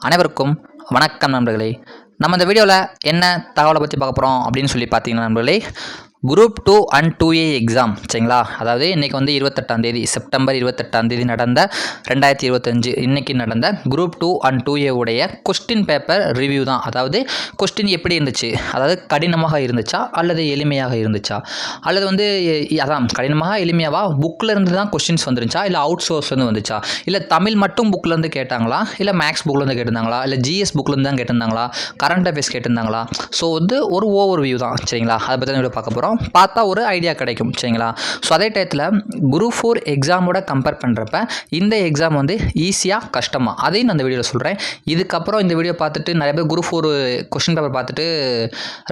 அனைவருக்கும் வணக்கம் நண்பர்களே. நம்ம இந்த வீடியோவில் என்ன தகவலை பற்றி பார்க்க போகிறோம் அப்படின்னு சொல்லி பார்த்தீங்கன்னா நண்பர்களே group two and two A exam சரிங்களா? அதாவது இன்றைக்கி வந்து இருபத்தெட்டாம் தேதி செப்டம்பர் இருபத்தெட்டாம் தேதி நடந்த ரெண்டாயிரத்தி இருபத்தஞ்சு இன்றைக்கி நடந்த group two and two A உடைய கொஸ்டின் பேப்பர் ரிவ்யூ தான். அதாவது கொஸ்டின் எப்படி இருந்துச்சு? அதாவது கடினமாக இருந்துச்சா? அல்லது எளிமையாக இருந்துச்சா? அல்லது வந்து அதான் கடினமாக எளிமையாவா? புக்கில் இருந்து தான் கொஸ்டின்ஸ் வந்துருச்சா இல்லை அவுட் சோர்ஸ்லேருந்து வந்துச்சா? இல்லை தமிழ் மட்டும் புக்கிலேருந்து கேட்டாங்களா? இல்லை மேக்ஸ் புக்லேருந்து கேட்டிருந்தாங்களா? இல்லை ஜிஎஸ் புக்லேருந்து தான் கேட்டிருந்தாங்களா? கரண்ட் அஃபேர்ஸ் கேட்டிருந்தாங்களா? ஸோ வந்து ஒரு ஓவர் வியூ தான் சரிங்களா? அதை பற்றி தான் பார்க்க போகிறோம் பார்த்தா ஒரு ஐடியா கிடைக்கும் சரிங்களா? ஸோ அதே டயத்தில் குரூப் ஃபோர் எக்ஸாமோட கம்பேர் பண்ணுறப்ப இந்த எக்ஸாம் வந்து ஈஸியாக கஷ்டமாக அதையும் நான் இந்த வீடியோவில் சொல்கிறேன் இதுக்கப்புறம் இந்த வீடியோ பார்த்துட்டு நிறைய பேர் குரூப் ஃபோர் கொஷின் பேப்பர் பார்த்துட்டு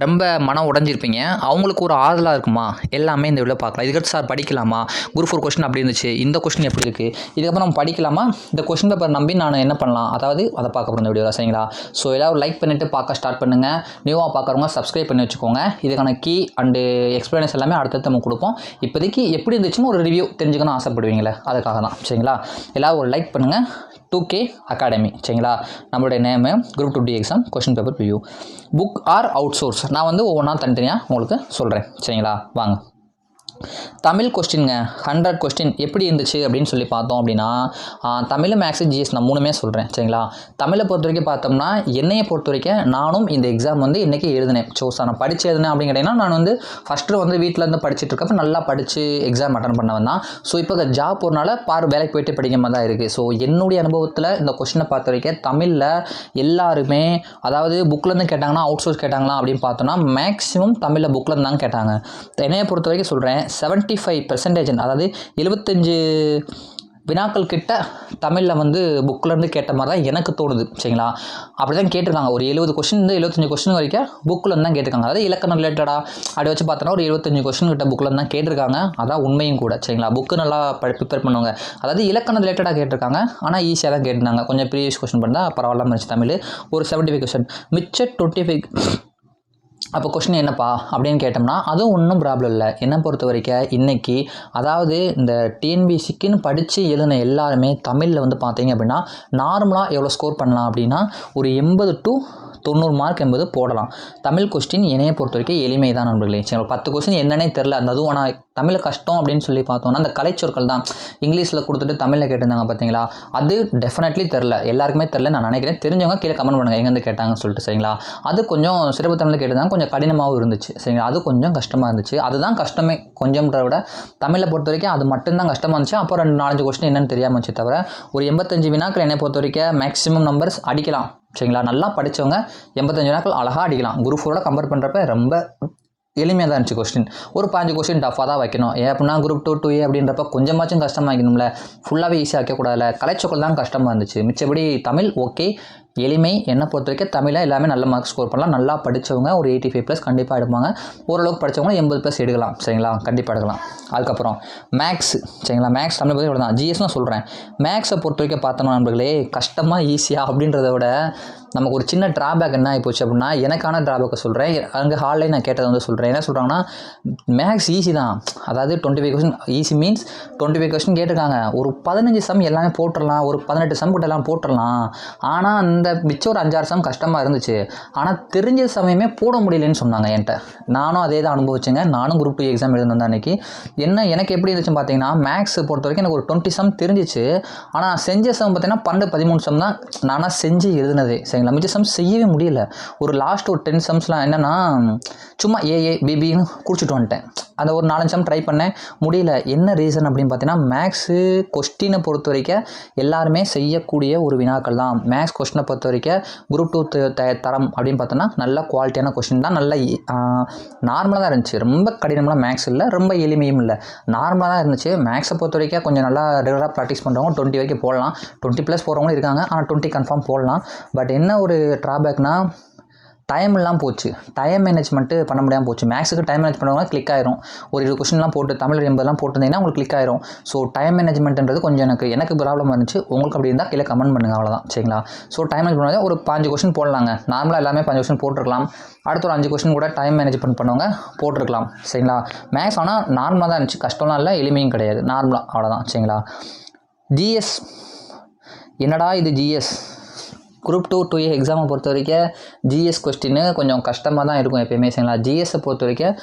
ரொம்ப மனம் உடஞ்சிருப்பீங்க. அவங்களுக்கு ஒரு ஆறுதலாக இருக்குமா? எல்லாமே இந்த வீடியோ பார்க்கலாம். இதுக்கடுத்து சார் படிக்கலாமா? குரூப் ஃபோர் கொஸ்டின் அப்படி இருந்துச்சு. இந்த கொஸ்டின் எப்படி இருக்குது இதுக்கப்புறம் நம்ம படிக்கலாமா? இந்த கொஷின் பேப்பர் நம்பி நான் என்ன பண்ணலாம்? அதாவது அதை பார்க்க போகிறோம் இந்த வீடியோவில் சரிங்களா? ஸோ எல்லோரும் லைக் பண்ணிவிட்டு பார்க்க ஸ்டார்ட் பண்ணுங்கள் நியூவாக பார்க்குறவங்க சப்ஸ்கிரைப் பண்ணி வச்சுக்கோங்க. இதுக்கான கீ அண்டு எக்ஸ்பிளனேஷன் எல்லாமே அடுத்தடுத்து நம்ம கொடுப்போம். இப்போதைக்கு எப்படி இருந்துச்சுன்னு ஒரு ரிவ்யூ தெரிஞ்சுக்கணும் ஆசைப்படுவீங்களே? அதுக்காக தான். சரிங்களா? எல்லாரும் ஒரு லைக் பண்ணுங்கள் டூ கே அகாடமி சரிங்களா? நம்மளுடைய name group two D exam question paper review book or out source நான் வந்து ஒவ்வொன்றா தனித்தனியாக உங்களுக்கு சொல்கிறேன் சரிங்களா? வாங்க. தமிழ் கொஸ்டின்ங்க ஹண்ட்ரட் கொஸ்டின் எப்படி இருந்துச்சு அப்படின்னு சொல்லி பார்த்தோம் அப்படின்னா ஆ, தமிழ் மேக்ஸு ஜிஎஸ் நான் மூணுமே சொல்கிறேன் சரிங்களா? தமிழை பொறுத்த வரைக்கும் பார்த்தோம்னா என்னையை பொறுத்த வரைக்கும் நானும் இந்த எக்ஸாம் வந்து இன்றைக்கி எழுதினேன். ஸோ சார் நான் படித்து எழுதினேன் அப்படின்னு கேட்டிங்கன்னா நான் வந்து ஃபஸ்ட்டு வந்து வீட்டில் இருந்து படிச்சுட்டு இருக்கப்ப நல்லா படித்து எக்ஸாம் அட்டன் பண்ணவன் தான். ஸோ இப்போ ஜாப் போகிறனால பார் வேலைக்கு போயிட்டு படிக்கிற மாதிரி தான் இருக்குது ஸோ என்னுடைய அனுபவத்தில் இந்த கொஸ்டினை பார்த்த வரைக்கும் தமிழில் எல்லாருமே அதாவது புக்லேருந்து கேட்டாங்கன்னா அவுட் சோர்ஸ் கேட்டாங்களா அப்படின்னு பார்த்தோன்னா மேக்ஸிமம் தமிழில் புக்லேருந்து தான் கேட்டாங்க. என்னையை பொறுத்த வரைக்கும் சொல்கிறேன் செவன்ட்டி ஃபைவ் பெர்சன்டேஜ் அதாவது எழுபத்தஞ்சு வினாக்கள் கிட்ட தமிழில் வந்து புக்கிலேருந்து கேட்ட மாதிரி தான் எனக்கு தோணுது சரிங்களா? அப்படி தான் கேட்டிருக்காங்க. ஒரு எழுபது கொஸ்டின் இருந்து எழுபத்தஞ்சு கொஸ்டின் வரைக்கும் புக்கில் தான் கேட்டிருக்காங்க. அதாவது இலக்கணம் ரிலேட்டடாக அப்படி வச்சு பார்த்தோன்னா ஒரு எழுபத்தஞ்சு கொஸ்டின் கிட்ட புக்கில் தான் கேட்டிருக்காங்க. அதான் உண்மையும் கூட சரிங்களா? புக்கு நல்லா ப்ரிப்பேர் பண்ணுவாங்க. அதாவது இலக்கணம் ரிலேட்டடாக கேட்டிருக்காங்க. ஆனால் ஈஸியாக தான் கேட்டிருந்தாங்க. கொஞ்சம் ப்ரீவியஸ் கொஸ்டின் பண்ணால் பரவாயில்லாமல் இருந்துச்சு தமிழ். ஒரு செவன்ட்டி ஃபைவ் கொஸ்டின் மிச்ச டுவெண்ட்டி ஃபைவ் அப்போ கொஸ்டின் என்னப்பா அப்படின்னு கேட்டோம்னா அதுவும் ஒன்றும் ப்ராப்ளம் இல்லை. என்னை பொறுத்த வரைக்கும் இன்றைக்கி அதாவது இந்த டிஎன்பிசிக்குன்னு படித்து எழுதின எல்லாருமே தமிழில் வந்து பார்த்தீங்க அப்படின்னா நார்மலாக எவ்வளோ ஸ்கோர் பண்ணலாம் அப்படின்னா ஒரு எண்பது டு தொண்ணூறு மார்க் என்பது போடலாம். தமிழ் கொஸ்டின் என்னையை பொறுத்த வரைக்கும் எளிமை தான் நண்பர்களே. சரி பத்து கொஸ்டின் என்னன்னே தெரில அந்த அதுவும் ஆனால் தமிழ் கஷ்டம் அப்படின்னு சொல்லி பார்த்தோம்னா அந்த கலைச்சொற்கள் தான். இங்கிலீஷில் கொடுத்துட்டு தமிழில் கேட்டிருந்தாங்க பார்த்தீங்களா? அது டெஃபினெட்லி தெரில எல்லாருக்குமே தெரில நான் நினைக்கிறேன். தெரிஞ்சவங்க கீழே கமெண்ட் பண்ணுங்கள் எங்கேருந்து கேட்டாங்கன்னு சொல்லிட்டு சரிங்களா? அது கொஞ்சம் சிறப்பு தமிழில் கேட்டிருந்தாங்க. கொஞ்சம் கடினமாகவும் இருந்துச்சு. சரிங்களா? அது கொஞ்சம் கஷ்டமாக இருந்துச்சு. அதுதான் கஷ்டமே. கொஞ்சம்ன்ற விட தமிழை பொறுத்த வரைக்கும் அது மட்டும்தான் கஷ்டமாக இருந்துச்சு. அப்புறம் ரெண்டு நாலஞ்சு கொஸ்டின் என்னென்னு தெரியாமல் இருந்துச்சு தவிர ஒரு எண்பத்தஞ்சு வினாக்கள் என்னை பொறுத்த வரைக்கும் மேக்ஸிமம் நம்பர்ஸ் அடிக்கலாம். சரிங்களா? நல்லா படித்தவங்க எண்பத்தஞ்சு வினாக்கள் அழகாக அடிக்கலாம். குரூப் ஃபோரோட கம்பேர் பண்ணுறப்ப ரொம்ப எளிமையாக தான் இருந்துச்சு கொஸ்டின் ஒரு பாஞ்சு கொஸ்டின் டஃபாக தான் வைக்கணும். ஏன் அப்படின்னா குரூப் டூ டூ ஏ அப்படின்றப்ப கொஞ்சமாச்சும் கஷ்டமாக வைக்கணும்ல ஃபுல்லாகவே ஈஸியாக வைக்கக்கூடாதுல கலைச்சொக்கல் தான் கஷ்டமாக இருந்துச்சு. மிச்சபடி தமிழ் ஓகே எளிமை என்னை பொறுத்த வரைக்கும் தமிழை எல்லாமே நல்ல மார்க் ஸ்கோர் பண்ணலாம். நல்லா படித்தவங்க ஒரு எயிட்டி ஃபைவ் ப்ளஸ் கண்டிப்பாக எடுப்பாங்க. ஓரளவுக்கு படித்தவங்க எண்பது ப்ளஸ் எடுக்கலாம். சரிங்களா? கண்டிப்பாக எடுக்கலாம். அதுக்கப்புறம் மேக்ஸ் சரிங்களா? மேக்ஸ் தமிழ் பற்றி தான் ஜிஎஸ்லாம் சொல்கிறேன் மேக்ஸை பொறுத்த வரைக்கும் பார்த்தோம்னா நண்பர்களே கஷ்டமாக ஈஸியாக அப்படின்றத விட நமக்கு ஒரு சின்ன ட்ராபேக் என்ன ஆகி போச்சு அப்படின்னா எனக்கான ட்ராபேக்கை சொல்கிறேன் அங்கே ஹாலில் நான் கேட்டதை வந்து சொல்கிறேன் என்ன சொல்கிறாங்கன்னா மேக்ஸ் ஈஸி தான். அதாவது twenty five question easy means twenty five question கேட்டிருக்காங்க. ஒரு பதினஞ்சு சம் எல்லாமே போட்டுடலாம். ஒரு பதினெட்டு சம் கிட்ட எல்லாம் போட்டுடலாம். ஆனால் அந்த மிச்சம் ஒரு அஞ்சாறு சம் கஷ்டமாக இருந்துச்சு. ஆனால் தெரிஞ்ச சமயமே போட முடியலன்னு சொன்னாங்க என்கிட்ட. நானும் அதே தான் அனுபவிச்சேங்க. நானும் குரூப் டூ எக்ஸாம் எழுதினேன் அன்றைக்கி என்ன எனக்கு எப்படி இருந்துச்சுன்னு பார்த்தீங்கன்னா மேக்ஸ் பொறுத்த வரைக்கும் எனக்கு ஒரு டுவெண்ட்டி சம் தெரிஞ்சிச்சு. ஆனால் நான் செஞ்ச சம் பார்த்தீங்கன்னா பன்னெண்டு பதிமூணு சம் தான் நானாக செஞ்சு எழுதுனதே. சரிங்களா மிச்ச சம்ஸ் செய்யவே முடியல. ஒரு லாஸ்ட் ஒரு டென் சம்ஸ்லாம் என்னென்னா சும்மா ஏஏ பிபின்னு குடிச்சிட்டு வந்துட்டேன். அந்த ஒரு நாலஞ்சு சம் ட்ரை பண்ணேன். முடியல. என்ன ரீசன் அப்படின்னு பார்த்தீங்கன்னா மேக்ஸு கொஸ்டினை பொறுத்த வரைக்கும் எல்லாருமே செய்யக்கூடிய ஒரு வினாக்கள் தான். மேக்ஸ் கொஸ்டினை பொறுத்த வரைக்கும் குரூப் டூ தரம் அப்படின்னு பார்த்தோன்னா நல்ல குவாலிட்டியான கொஸ்டின் தான். நல்ல நார்மலாக தான் இருந்துச்சு. ரொம்ப கடினமான மேக்ஸ் இல்லை ரொம்ப எளிமையும் இல்லை. நார்மலாக தான் இருந்துச்சு. மேக்ஸை பொறுத்த வரைக்கும் கொஞ்சம் நல்லா ரெகுலராக ப்ராக்டிஸ் பண்ணுறவங்க டுவெண்ட்டி வரைக்கும் போடலாம். டுவெண்ட்டி ப்ளஸ் போகிறவங்களும் இருக்காங்க. ஆனால் டுவெண்ட்டி கன்ஃபார்ம் போடலாம். பட் என்ன என்ன ஒரு ட்ராபேக்னால் டைம் போச்சு. டைம் மேனேஜ்மெண்ட்டு பண்ண முடியாமல் போச்சு. மேக்ஸுக்கு டைம் மேனேஜ் பண்ணுவாங்க கிளிக் ஆயிரும். ஒரு இருபது கொஸ்டின்லாம் போட்டு தமிழ் எண்பதுலாம் போட்டிருந்தீங்கன்னா உங்களுக்கு கிளிக் ஆயிரும். ஸோ டைம் மேனேஜ்மெண்ட்ன்றது கொஞ்சம் எனக்கு எனக்கு ப்ராப்ளம் இருந்துச்சு. உங்களுக்கு அப்படி இருந்தால் கீழே கமெண்ட் பண்ணுங்க. அவ்வளோதான் சரிங்களா? ஸோ டைம் மேனேஜ் பண்ணுவாங்க ஒரு பாஞ்சு கொஸ்டின் போடலாங்க. நார்மலாக எல்லாமே பாஞ்சு கொஸ்டின் போட்டிருக்கலாம். அடுத்த ஒரு அஞ்சு கொஸ்டின் கூட டைம் மேனேஜ்மெண்ட் பண்ணுவாங்க போட்டிருக்கலாம். சரிங்களா? மேக்ஸ் ஆனால் நார்மலாக தான் இருந்துச்சு. கஷ்டம்லாம் இல்லை. எளிமையும் கிடையாது. நார்மலாக அவ்வளோதான் சரிங்களா? ஜிஎஸ் என்னடா இது GS group two two A e எக்ஸாமை பொறுத்த வரைக்கும் ஜிஎஸ் கொஸ்டின்னு கொஞ்சம் கஷ்டமாக தான் இருக்கும் எப்பயுமே சரிங்களா? ஜிஎஸ்ஸை பொறுத்த வரைக்கும்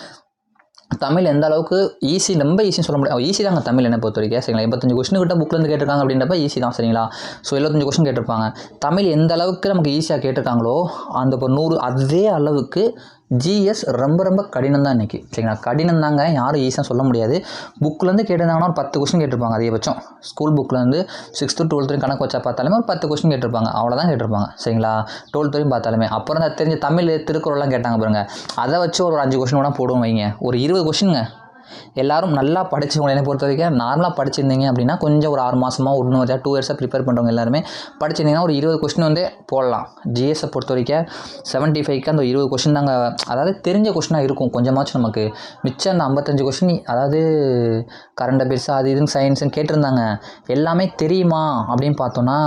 தமிழ் எந்த அளவுக்கு ஈஸி ரொம்ப ஈஸின்னு சொல்ல முடியாது. ஈஸி தாங்க தமிழ் என்ன பொறுத்த வரைக்கும் சரிங்களா? எண்பத்தஞ்சு கொஸ்டின் கிட்ட புக்லேருந்து கேட்டிருக்காங்க அப்படின்றப்ப ஈஸி தான் சரிங்களா? ஸோ எழுபத்தஞ்சு கொஸ்டின் கேட்டிருப்பாங்க. தமிழ் எந்த அளவுக்கு நமக்கு ஈஸியாக கேட்டிருக்காங்களோ அந்த இப்போ நூறு அதே அளவுக்கு ஜிஎஸ் ரொம்ப ரொம்ப கடினம் தான் இன்றைக்கி சரிங்களா? கடினம் தாங்க யாரும் ஈஸியாக சொல்ல முடியாது. புக்கிலேருந்து கேட்டிருந்தாங்கன்னா ஒரு பத்து கொஸ்டின் கேட்டிருப்பாங்க அதிகபட்சம். ஸ்கூல் புக்லேருந்து சிக்ஸ்த்து டுவெல்த்து கணக்கு வச்சா பார்த்தாலுமே ஒரு பத்து கொஸ்டின் கேட்டிருப்பாங்க. அவ்வளோதான் கேட்டிருப்பாங்க. சரிங்களா? டுவெல்த் வரையும் பார்த்தாலுமே. அப்புறம் தான் தெரிஞ்ச தமிழ் திருக்குறள்லாம் கேட்டாங்க பாருங்கள் அதை வச்சு ஒரு அஞ்சு கொஸ்டின் கூட போடுவோம் வைங்க. ஒரு இருபது கொஸ்டினுங்க எல்லாரும் நல்லா படித்தவங்க என்னை பொறுத்த வரைக்கும் நார்மலாக படிச்சிருந்தீங்க அப்படின்னா கொஞ்சம் ஒரு ஆறு மாதமாக ஒன்று வருஷம் டூ இயர்ஸாக ப்ரிப்பேர் பண்ணுறவங்க எல்லாருமே படிச்சிருந்தீங்கன்னா ஒரு இருபது கொஸ்டின் வந்து போடலாம். ஜிஎஸை பொறுத்த வரைக்கும் செவன்ட்டி ஃபைவ்க்கு அந்த இருபது கொஸ்டின் தாங்க அதாவது தெரிஞ்ச கொஸ்டினாக இருக்கும். கொஞ்சமாச்சும் நமக்கு. மிச்சம் அந்த ஐம்பத்தஞ்சு கொஸ்டின் அதாவது கரண்ட் அஃபேர்ஸ் அது இதுன்னு சயின்ஸுன்னு கேட்டிருந்தாங்க. எல்லாமே தெரியுமா அப்படின்னு பார்த்தோன்னா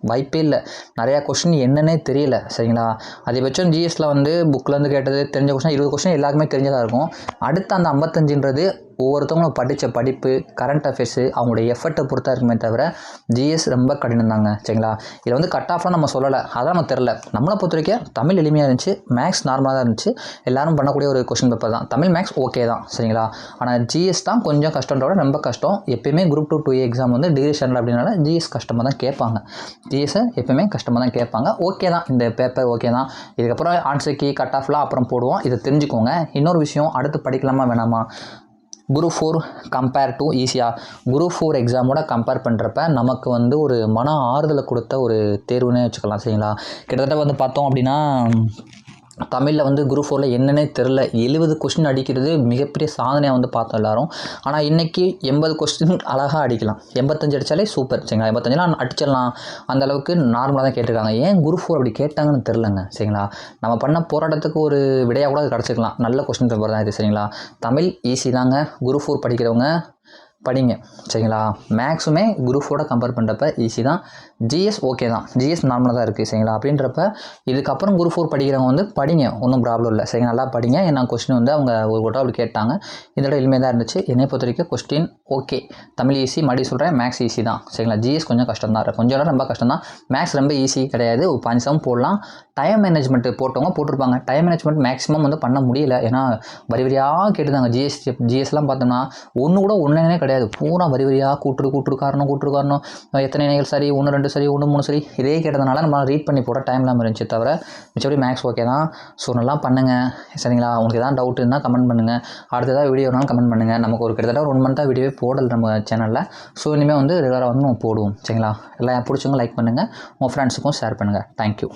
வாய்ப்பே இல்லை. நிறையா கொஷின் என்னன்னே தெரியல சரிங்களா? அதிகபட்சம் ஜிஎஸ்ல வந்து புக்லேருந்து கேட்டது தெரிஞ்ச கொஷின் இருபது கொஷின் எல்லாருக்குமே தெரிஞ்சதாக இருக்கும். அடுத்த அந்த ஐம்பத்தஞ்சுன்றது ஒவ்வொருத்தவங்களும் படித்த படிப்பு கரண்ட் அஃபேர்ஸு அவங்களுடைய எஃபர்ட்டை பொறுத்தா இருக்குமே தவிர ஜிஎஸ் ரொம்ப கடினம் தாங்க. சரிங்களா? இதில் வந்து கட் ஆஃப்லாம் நம்ம சொல்லலை. அதான் நமக்கு தெரில நம்மளை பொறுத்த வரைக்கும் தமிழ் எளிமையாக இருந்துச்சு மேக்ஸ் நார்மலாக தான் இருந்துச்சு. எல்லாரும் பண்ணக்கூடிய ஒரு கொஷின் பேப்பர் தான். தமிழ் மேக்ஸ் ஓகே தான். சரிங்களா? ஆனால் ஜிஎஸ் தான் கொஞ்சம் கஷ்டன்றோட ரொம்ப கஷ்டம். எப்பயுமே குரூப் டூ டூ எக்ஸாம் வந்து டிகிரி ஸ்டாண்டர்ட் அப்படின்னால ஜிஎஸ் கஷ்டமாக தான் கேட்பாங்க. ஜிஎஸ்ஸை எப்பயுமே கஷ்டமாக தான் கேட்பாங்க. ஓகே தான். இந்த பேப்பர் ஓகே தான். இதுக்கப்புறம் ஆன்சர் கீ கட் ஆஃப்லாம் அப்புறம் போடுவோம். இதை தெரிஞ்சுக்கோங்க. இன்னொரு விஷயம் அடுத்து படிக்கலாமா வேணாமா? குரூப் ஃபோர் கம்பேர் டு ஈஸியாக குரூப் ஃபோர் எக்ஸாமோட கம்பேர் பண்ணுறப்ப நமக்கு வந்து ஒரு மன ஆறுதலை கொடுத்த ஒரு தேர்வுனே வச்சுக்கலாம் சரிங்களா? கிட்டத்தட்ட வந்து பார்த்தோம் அப்படின்னா தமிழில் வந்து குரூப் ஃபோரில் என்னன்னே தெரில. எழுபது கொஸ்டின் அடிக்கிறது மிகப்பெரிய சாதனையாக வந்து பார்த்தோம் எல்லோரும். ஆனால் இன்றைக்கி எண்பது கொஸ்டின் அழகாக அடிக்கலாம். எண்பத்தஞ்சு அடித்தாலே சூப்பர் சரிங்களா? எண்பத்தஞ்சுலாம் அடிச்சிடலாம். அந்த அளவுக்கு நார்மலாக தான் கேட்டிருக்காங்க. ஏன் குரூப் ஃபோர் அப்படி கேட்டாங்கன்னு தெரிலங்க சரிங்களா? நம்ம பண்ண போராட்டத்துக்கு ஒரு விடையாக கூட அது கிடச்சிக்கலாம். நல்ல கொஸ்டின் பேப்பர் தான் இது. சரிங்களா? தமிழ் ஈஸி தாங்க. குரூப் ஃபோர் படிக்கிறவங்க படிங்க. சரிங்களா? மேக்ஸுமே குரூப் ஃபோட கம்பேர் பண்ணுறப்ப ஈஸி தான். ஜிஎஸ் ஓகே தான். ஜிஎஸ் நார்மலாக தான் இருக்குது சரிங்களா? அப்படின்றப்ப இதுக்கப்புறம் குரூப் ஃபோர் படிக்கிறவங்க வந்து படிங்க. ஒன்றும் ப்ராப்ளம் இல்லை. சரிங்க நல்லா படிங்க. ஏன்னா கொஸ்டின் வந்து அவங்க ஒரு கூட அப்படி கேட்டாங்க. இதோட எளிமையாக தான் இருந்துச்சு. என்னை பொறுத்த வரைக்கும் கொஸ்டின் ஓகே தமிழ் ஈஸி மறுபடியும் சொல்கிறேன் மேக்ஸ் ஈஸி தான். சரிங்களா? ஜிஎஸ் கொஞ்சம் கஷ்டம் தான். கொஞ்சம் ரொம்ப கஷ்டம் தான். மேக்ஸ் ரொம்ப ஈஸி கிடையாது. ஒரு பாஞ்சு சம் போடலாம். டைம் மேனேஜ்மெண்ட் போட்டவங்க போட்டிருப்பாங்க. டைம் மேனேஜ்மெண்ட் மேக்ஸிமம் வந்து பண்ண முடியல. ஏன்னா வரி வரியாக கேட்டுதாங்க. ஜிஎஸ் ஜிஎஸ்லாம் பார்த்தோம்னா ஒன்று கூட ஒன்றுனே கிடையாது. பூரா வரி வரியாக கூட்டுரு கூட்டுரு காரணம் கூட்டுரு காரணம். எத்தனை இணைகள் சரி ஒன்று ரெண்டு சரி ஒன்று மூணு சரி இதே கேட்டதுனால நம்ம ரீட் பண்ணி போட டைம் இல்லாமல் இருந்துச்சு தவிர மிச்சபடி மேக்ஸ் ஓகே தான். ஸோ நல்லா பண்ணுங்கள் சரிங்களா? உங்களுக்கு எதாவது டவுட் இருந்தால் கமெண்ட் பண்ணுங்கள் அடுத்ததாக வீடியோ வேணாலும் கமெண்ட் பண்ணுங்கள் நமக்கு ஒரு கிட்டத்தட்ட ஒரு ஒன் மந்த்தாக வீடியோவே போடல நம்ம சேனலில் ஸோ இனிமேல் வந்து ரெகுலராக வந்து நம்ம போடுவோம். சரிங்களா? எல்லாம் பிடிச்சவங்க லைக் பண்ணுங்கள் உங்கள் ஃப்ரெண்ட்ஸுக்கும் ஷேர் பண்ணுங்கள் தேங்க்யூ